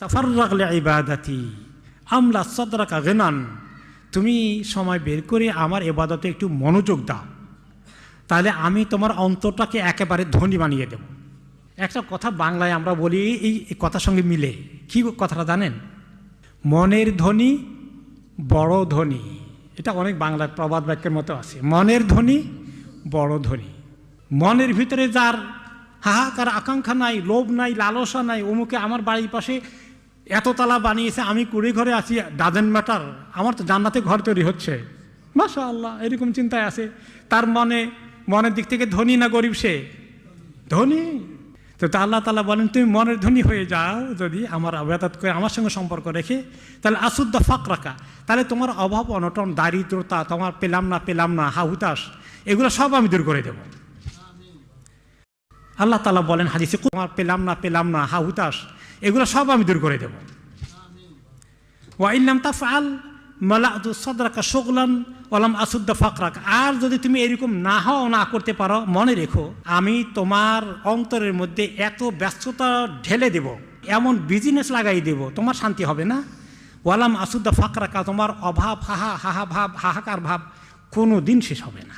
তাফার রাখলে ইবাদাতি আমলা সদরাকা গেনান। তুমি সময় বের করে আমার এবাদতে একটু মনোযোগ দাও। তাহলে আমি তোমার অন্তরটাকে একেবারে ধনী বানিয়ে দেব। একটা কথা বাংলায় আমরা বলি, এই কথার সঙ্গে মিলে। কি কথাটা জানেন? মনের ধ্বনি বড় ধ্বনি এটা অনেক বাংলার প্রবাদ বাক্যের মতো আছে। মনের ধ্বনি বড় ধ্বনি মনের ভিতরে যার হাহাকার, আকাঙ্ক্ষা নাই, লোভ নাই, লালসা নাই। অমুকে আমার বাড়ির পাশে এত তালা বানিয়েছে, আমি কুড়ি ঘরে আছি ডাজেন্ট ম্যাটার আমার তো জান্নাতে ঘর তৈরি হচ্ছে। মাশা আল্লাহ এরকম চিন্তায় আছে। তার মনে, মনের দিক থেকে ধনী না গরিব সে? ধনী। তো তা আল্লাহ তালা বলেন, তুমি মনের ধনী হয়ে যাও, যদি আমার আবাদত করে, আমার সঙ্গে সম্পর্ক রেখে, তাহলে আসুদ্দা ফাঁক রাখা তাহলে তোমার অভাব, অনটন, দারিদ্রতা, তোমার পেলাম না পেলাম না হাহুতাস এগুলো সব আমি দূর করে দেব। আল্লাহ তালা বলেন হাদিসে তোমার পেলাম না পেলাম না হা হাহুতাস এগুলো সব আমি দূর করে দেব। ওয়াইল্লাম তাফআল মালাদু সদরাকা শোকলান ওলাম আসুদ্দা ফাকরাক। আর যদি তুমি এরকম না হও, না করতে পারো, মনে রেখো, আমি তোমার অন্তরের মধ্যে এত ব্যস্ততা ঢেলে দেব, এমন বিজনেস লাগাই দেব, তোমার শান্তি হবে না। ওয়ালাম আসুদ্দা ফাকরাকা, তোমার অভাব, হাহা হাহা ভাব, হাহাকার ভাব কোনো দিন শেষ হবে না।